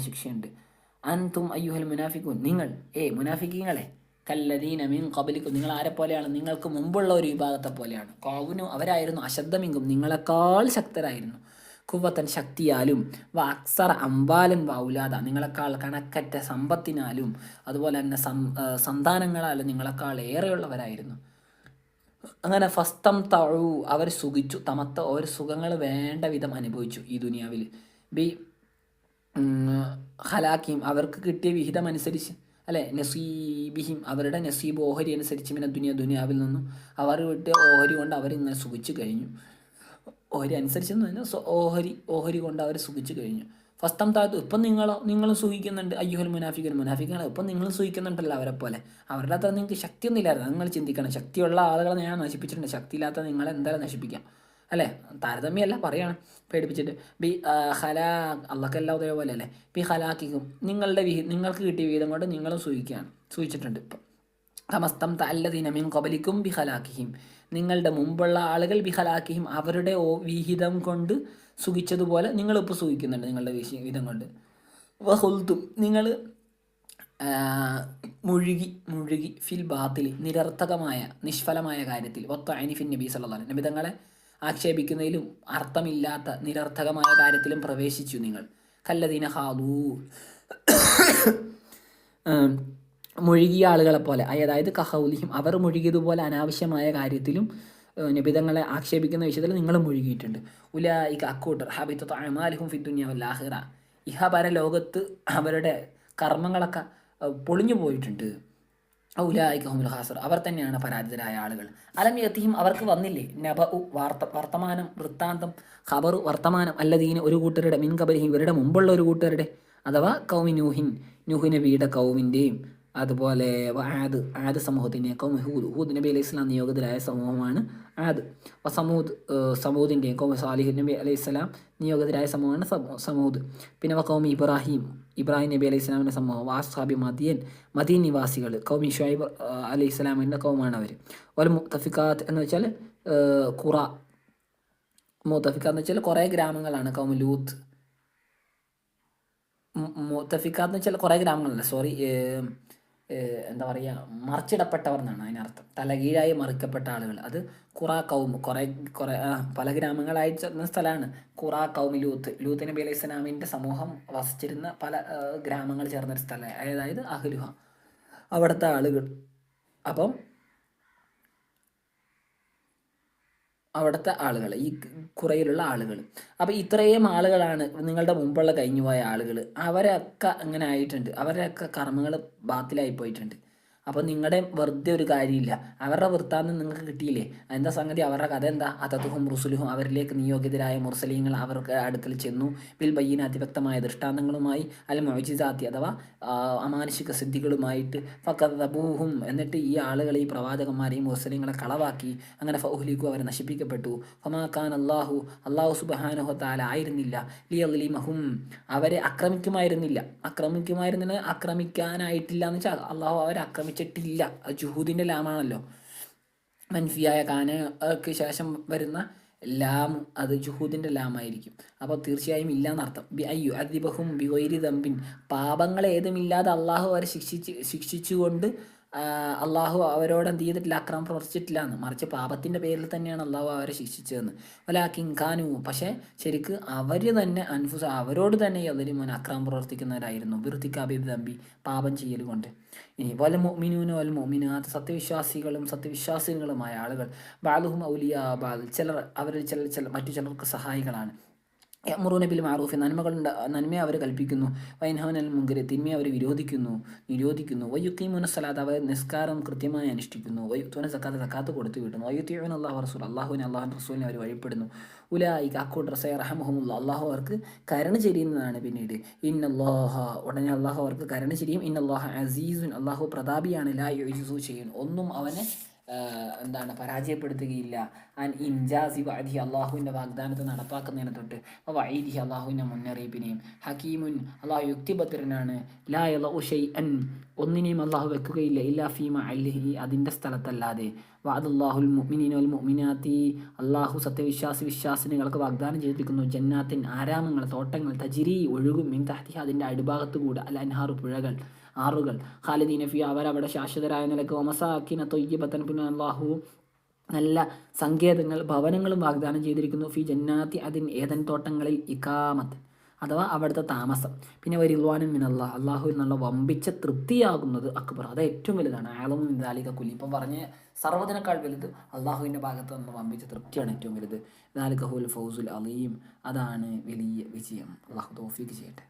ശിക്ഷയുണ്ട്. അൻതും അയ്യുഹൽ മുനാഫിക്കൂൻ നിങ്ങൾ ഏ മുനാഫിക്കീങ്ങളെ കല്ലദീന മീൻ കബലിക്കും നിങ്ങൾ ആരെ പോലെയാണ്? നിങ്ങൾക്ക് മുമ്പുള്ള ഒരു വിഭാഗത്തെ പോലെയാണ്. കൗനു അവരായിരുന്നു അശബ്ദമിങ്കും. നിങ്ങളെക്കാൾ ശക്തരായിരുന്നു. കുവത്തൻ ശക്തിയാലും വ അക്സറ അമ്പാലൻ നിങ്ങളെക്കാൾ കണക്കറ്റ സമ്പത്തിനാലും അതുപോലെ തന്നെ സന്താനങ്ങളാലും നിങ്ങളെക്കാൾ ഏറെയുള്ളവരായിരുന്നു. അങ്ങനെ ഫസ്തം തഴു അവർ സുഖിച്ചു. തമത്ത അവർ സുഖങ്ങൾ വേണ്ട വിധം അനുഭവിച്ചു ഈ ദുനിയാവിൽ. ബി ഹലാക്കിയും അവർക്ക് കിട്ടിയ വിഹിതം അനുസരിച്ച് അല്ലെ? നസീബിഹിം അവരുടെ നസീബ് ഓഹരി അനുസരിച്ച് പിന്നെ ദുനിയ ദുനിയാവിൽ നിന്നും അവർ വിട്ട് ഓഹരി കൊണ്ട് അവരിങ്ങനെ സുഖിച്ചു കഴിഞ്ഞു. ഓഹരി അനുസരിച്ചെന്ന് പറഞ്ഞാൽ ഓഹരി ഓഹരി കൊണ്ട് അവർ സുഖിച്ചു കഴിഞ്ഞു. ഫസ്റ്റം താഴ്ത്തു ഇപ്പം നിങ്ങൾ നിങ്ങളും സുഖിക്കുന്നുണ്ട്. അയ്യുഹൽ മുനാഫിക്കൻ മുനാഫിക്കൻ ഇപ്പം നിങ്ങളും സുഖിക്കുന്നുണ്ടല്ലോ അവരെ പോലെ. അവരുടെ അത്ര നിങ്ങൾക്ക് ശക്തിയൊന്നും ഇല്ലായിരുന്നു. നിങ്ങൾ ചിന്തിക്കണം. ശക്തിയുള്ള ആളുകളെ ഞാൻ നശിപ്പിച്ചിട്ടുണ്ട്. ശക്തിയില്ലാത്ത നിങ്ങളെ എന്തായാലും നശിപ്പിക്കാം. അല്ലേ? താരതമ്യമല്ല പറയാണ്. പേടിപ്പിച്ചിട്ട് ബി ഹലാ അള്ളക്കെല്ലാം ഉദയപോലെ അല്ലേ? ബി ഹലാക്കിക്കും നിങ്ങളുടെ വിഹി നിങ്ങൾക്ക് കിട്ടിയ വിഹിതം കൊണ്ട് നിങ്ങളും സൂചിക്കുകയാണ് സൂചിച്ചിട്ടുണ്ട് ഇപ്പം. സമസ്തം തല്ലദീന കൊബലിക്കും ബി ബിഹലാക്കിഹിം നിങ്ങളുടെ മുമ്പുള്ള ആളുകൾ ബി ബിഹലാക്കിഹിം അവരുടെ വിഹിതം കൊണ്ട് സുഖിച്ചതുപോലെ നിങ്ങളിപ്പോൾ സുഖിക്കുന്നുണ്ട് നിങ്ങളുടെ വിഹിതം കൊണ്ട്. വഹുൽത്തും നിങ്ങൾ മുഴുകി മുഴുകി ഫിൽ ബാത്തിൽ നിരർത്ഥകമായ നിഷ്ഫലമായ കാര്യത്തിൽ ഒത്ത അനിഫിൻ നബി സല്ലാ നബി തങ്ങളെ ആക്ഷേപിക്കുന്നതിലും അർത്ഥമില്ലാത്ത നിരർത്ഥകമായ കാര്യത്തിലും പ്രവേശിച്ചു നിങ്ങൾ. കല്ലദീന ഹാദൂ മുഴുകിയ ആളുകളെ പോലെ അതായത് കഹൗലിഹിം അവർ മുഴുകിയതുപോലെ അനാവശ്യമായ കാര്യത്തിലും നിബിതങ്ങളെ ആക്ഷേപിക്കുന്ന വിഷയത്തിൽ നിങ്ങൾ മുഴുകിയിട്ടുണ്ട്. ഉല ഉലായിക അക്കൂട്ടർ ഹബിത്തു അമാലിഹും ഫിദ്ദുന്യാവല്ലാഹിറ ഇഹ പര ലോകത്ത് അവരുടെ കർമ്മങ്ങളൊക്കെ പൊളിഞ്ഞു പോയിട്ടുണ്ട്. ഔലായിക ഹുമുൽ ഹാസർ അവർ തന്നെയാണ് പരാജിതരായ ആളുകൾ. അലം യത്തിയും അവർക്ക് വന്നില്ലേ? നബ ഉ വാർത്ത വർത്തമാനം വൃത്താന്തം ഖബറു വർത്തമാനം. അല്ലതീന് ഒരു കൂട്ടരുടെ മിൻ ഖബരിഹി ഇവരുടെ മുമ്പുള്ള ഒരു കൂട്ടരുടെ അഥവാ കൗമി നൂഹിൻ. നൂഹ് കൗമിന്റെയും അതുപോലെ ആദ് ആദ് സമൂഹത്തിന്റെ ഹൂദ്. ഹൂദ് നബി അലൈഹി സ്വലാം നിയോഗിതരായ സമൂഹമാണ് ആദ്. സമൂദ് സമൂദിന്റെയും കൗമി സാലിഹ് നബി അലൈഹി സ്വലാം നിയോഗിതരായ സമൂഹമാണ് സമൂദ്. പിന്നെ കൗമി ഇബ്രാഹിം ഇബ്രാഹിം നബി അലൈഹി സ്വലാമിന്റെ സമൂഹം വാസ്ഹാബി മദിയൻ മദീൻ നിവാസികൾ കൗമി ഷുഹൈബ് അലൈഹി സ്വലാമിന്റെ കൗമാണ് അവർ. ഒരു മുത്തഫിക്കാത്ത് എന്ന് വെച്ചാൽ ഖുറ. മുത്തഫിഖാത്ത് എന്ന് വെച്ചാൽ കുറേ ഗ്രാമങ്ങളാണ്. കൗമ ലൂത്ത്. മുത്തഫിക്കാത്ത് എന്ന് വെച്ചാൽ കുറേ ഗ്രാമങ്ങളല്ല? സോറി എന്താ പറയുക മറിച്ചിടപ്പെട്ടവർ എന്നാണ് അതിനർത്ഥം. തലകീഴായി മറിക്കപ്പെട്ട ആളുകൾ. അത് ഖുറ കൗമ് കുറേ കുറേ പല ഗ്രാമങ്ങളായി ചെന്ന സ്ഥലമാണ് ഖുറ കൗമ് ലൂത്ത്. ലൂത്ത് നബി അലൈഹി സ്വലാമിന്റെ സമൂഹം വസിച്ചിരുന്ന പല ഗ്രാമങ്ങൾ ചേർന്നൊരു സ്ഥലം. അതായത് അഹ്ലുഹ. അവിടുത്തെ ആളുകൾ. അപ്പം അവിടുത്തെ ആളുകൾ ഈ കുറയിലുള്ള ആളുകൾ അപ്പോൾ ഇത്രയും ആളുകളാണ് നിങ്ങളുടെ മുമ്പുള്ള കഴിഞ്ഞുപോയ ആളുകൾ അവരൊക്കെ അങ്ങനെ ആയിട്ടുണ്ട്. അവരൊക്കെ കർമ്മങ്ങൾ ബാത്തിലായി പോയിട്ടുണ്ട്. അപ്പോൾ നിങ്ങളുടെ വെറുതെ ഒരു കാര്യമില്ല. അവരുടെ വൃത്താന്തം നിങ്ങൾക്ക് കിട്ടിയില്ലേ? എന്താ സംഗതി? അവരുടെ കഥ എന്താ? അതത്തുഹും റുസുലുഹും അവരിലേക്ക് നിയോഗിതരായ മുർസലീങ്ങൾ അവർക്ക് അടുക്കൽ ചെന്നു. ബിൽ ബയ്യന അതിവ്യക്തമായ ദൃഷ്ടാന്തങ്ങളുമായി അല്ല മൊജിസാത്തി അഥവാ അമാനുഷിക സിദ്ധികളുമായിട്ട് ഫക്കബൂഹും എന്നിട്ട് ഈ ആളുകൾ ഈ പ്രവാചകന്മാരെയും മുർസലീങ്ങളെ കളവാക്കി. അങ്ങനെ ഫൗഹ്ലിക്കു അവരെ നശിപ്പിക്കപ്പെട്ടു. ഫമാഖാൻ അള്ളാഹു അള്ളാഹു സുബഹാനുഹ താല ആയിരുന്നില്ല. ലി അലിമഹും അവരെ ആക്രമിക്കുമായിരുന്നില്ല. ആക്രമിക്കുമായിരുന്നില്ല ആക്രമിക്കാനായിട്ടില്ല എന്ന് വെച്ചാൽ അള്ളാഹു അവരെ ആക്രമിച്ചിട്ടില്ല അത് ജുഹൂദിന്റെ ലാമാണല്ലോ മൻഫിയായ കാനക്ക് ശേഷം വരുന്ന ലാം അത് ജുഹൂദിന്റെ ലാമായിരിക്കും അപ്പോൾ തീർച്ചയായും ഇല്ല എന്നർത്ഥം ബി അയ്യു അതിബഹും ബി വൈരി ദമ്പിൻ. പാപങ്ങൾ ഏതുമില്ലാതെ അള്ളാഹു അവരെ ശിക്ഷിച്ച് ശിക്ഷിച്ചുകൊണ്ട് അള്ളാഹു അവരോട് എന്ത് ചെയ്തിട്ടില്ല അക്രമം പ്രവർത്തിച്ചിട്ടില്ല എന്ന് മറിച്ച് പാപത്തിന്റെ പേരിൽ തന്നെയാണ് അള്ളാഹു അവരെ ശിക്ഷിച്ചതെന്ന്. അല്ല ഖാനു. പക്ഷേ ശരിക്ക് അവർ തന്നെ അൻഫുസ അവരോട് തന്നെ അതിന് അക്രമം പ്രവർത്തിക്കുന്നവരായിരുന്നു. ബിർത്തിക്കാബി തമ്പി പാപം ചെയ്യൽ കൊണ്ട്. ഇനി വല മൊമിനൂനോ വൽ മൊമിനാത്ത് സത്യവിശ്വാസികളും സത്യവിശ്വാസികളുമായ ആളുകൾ. ബാലുഹും ഔലിയ ബാൽ. ചിലർ അവരിൽ ചില ചില മറ്റു ചിലർക്ക് സഹായികളാണ്. യമുറൂന ബിൽ മാറൂഫ് നന്മകൾ നന്മയെ അവർ കൽപ്പിക്കുന്നു. വൈൻഹവൻ അൽ മുങ്കരെ തിന്മയെ അവർ വിരോധിക്കുന്നു നിരോധിക്കുന്നു. വയ്യുക്കീമുന സലാത്ത് അവർ നിസ്കാരം കൃത്യമായി അനുഷ്ഠിക്കുന്നു. വയ്യുത്തോന സക്കാത്ത് സക്കാത്ത് കൊടുത്തു വിടുന്നു. വയ്യുത്തീവൻ അള്ളാഹു റസൂൽ അള്ളാഹുവിനെ അള്ളാഹു റസൂലിനെ അവർ വഴിപ്പെടുന്നു. ഉലായി അക്കോട്ട് റസൈ റഹമുല്ല അള്ളാഹു അവർക്ക് കരുണ ചെരിയുന്നതാണ് പിന്നീട്. അള്ളാഹ ഉടനെ അള്ളാഹു അവർക്ക് കരുണ ചെരിയും. ഇൻ അള്ളാഹു അസീസുൻ അള്ളാഹു പ്രതാപിയാണ്. ലാ യുജു ചെയ്യുന്നു ഒന്നും അവനെ എന്താണ് പരാജയപ്പെടുത്തുകയില്ല. അൻ ഇൻജാസി വഅദിഹി അള്ളാഹുവിന്റെ വാഗ്ദാനത്തെ നടപ്പാക്കുന്നതിനെ തൊട്ട് അപ്പോൾ വൈദിഹി അള്ളാഹുവിന്റെ മുന്നറിയിപ്പിനെയും ഹക്കീമുൻ അള്ളാഹു യുക്തിഭദ്രനാണ്. ലാ യളഉ ഷൈഅൻ ഒന്നിനെയും അള്ളാഹു വെക്കുകയില്ല ഇല്ലാ ഫീമ അല്ലിഹി അതിന്റെ സ്ഥലത്തല്ലാതെ. വാദുല്ലാഹുൽ മുഅ്മിനീന വൽ മുഅ്മിനാത്തി അള്ളാഹു സത്യവിശ്വാസി വിശ്വാസിനികൾക്ക് വാഗ്ദാനം ചെയ്തിരിക്കുന്നു. ജന്നാത്തിൻ ആരാമങ്ങൾ തോട്ടങ്ങൾ തജിരി ഒഴുകും മിൻ തഹ്തിഹ അതിന്റെ അടിഭാഗത്തുകൂടെ അൽ അൻഹാറു പുഴകൾ ആറുകൾ. ഖാലിദീന ഫി അവരവിടെ ശാശ്വതരായ നിലയ്ക്ക് ഒമസാക്കിന തൊയ്യബത്തൻ പിന്നെ അള്ളാഹു നല്ല സങ്കേതങ്ങൾ ഭവനങ്ങളും വാഗ്ദാനം ചെയ്തിരിക്കുന്നു. ഫി ജന്നാത്തി അതിൻ ഏതൻ തോട്ടങ്ങളിൽ ഇക്കാമത്ത് അഥവാ അവിടുത്തെ താമസം. പിന്നെ വരിൽവാനും മിനല്ല അള്ളാഹു എന്നുള്ള വമ്പിച്ച തൃപ്തിയാകുന്നത് അക്ബർ. അത് ഏറ്റവും വലുതാണ്. ആലമും ഇന്ദാലിക കുലി. ഇപ്പം പറഞ്ഞ സർവതിനേക്കാൾ വലുത് അള്ളാഹുവിന്റെ ഭാഗത്ത് നിന്ന് വമ്പിച്ച തൃപ്തിയാണ് ഏറ്റവും വലുത്. ദാലിക ഹുൽ ഫൗസുൽ അലീം. അതാണ് വലിയ വിജയം. അള്ളാഹു തോഫീക്ക് ചെയ്യട്ടെ.